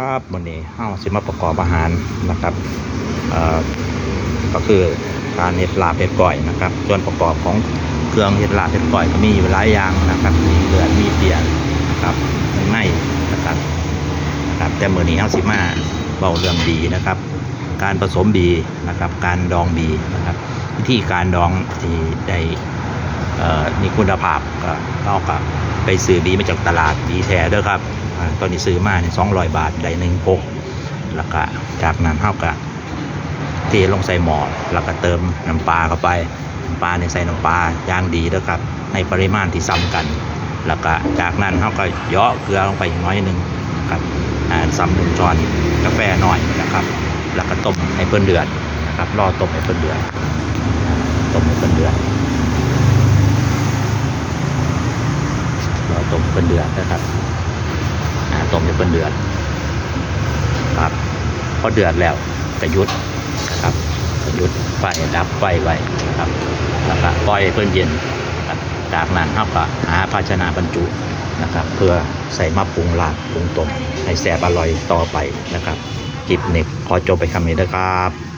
ครับวันนี้เฮาสิมาประกอบอาหารนะครับเอ่อก็คือการเห็ดลาเห็ดก่อยนะครับ ส่วนประกอบของเครื่องเห็ดลาเห็ดก่อยก็มีอยู่หลายอย่างนะครับมีเลือมีเปียกนะครับมีไนนะครับนะครับ แต่มื้อนี้เฮาสิมาเบาเรื่องบีนะครับ การผสมบีนะครับ การดองบีนะครับ วิธีการดองที่ได้ มีคุณภาพก็เราก็ไปซื้อบีมาจากตลาดบีแท้เด้อครับอตอนนี้ซื้อมาเนี่ยสองร้อยบาทได้หนึ่งพกแล้วก็จากนั้นเท่ากับเทลงใส่หมอแล้วก็เติมน้ำปลาเข้าไปน้ำปลาเนี่ยใส่น้ำปลาย่างดีเด้อครับในปริมาณที่ซ้ำกัน แล้วก็จากนั้นเขาก็เยาะเกลือลงไปอีกน้อยหนึ่งครับซ้ำหนึ่งช้อนกาแฟหน่อยนะครับ แล้วก็ต้มให้เพิ่นเดือดนะครับรอต้มให้เพิ่นเดือดต้มให้เป็นเดือดเรา ต้มเป็นเดือดนะครับต้มให้เป็นเดือดครับพอเดือดแล้วก็หยุดนะครับก็หยุดไฟดับไฟไว้นะครับแล้วก็ปล่อยเพิ่อนเย็นนะครับจากนั้นเราก็หาภาชนะบรรจุนะครับ เพื่อใส่มาปรุงลาบปรุงต้มให้แซบอร่อยต่อไปนะครับจิบเน็กขอจบไปคำนี้นะครับ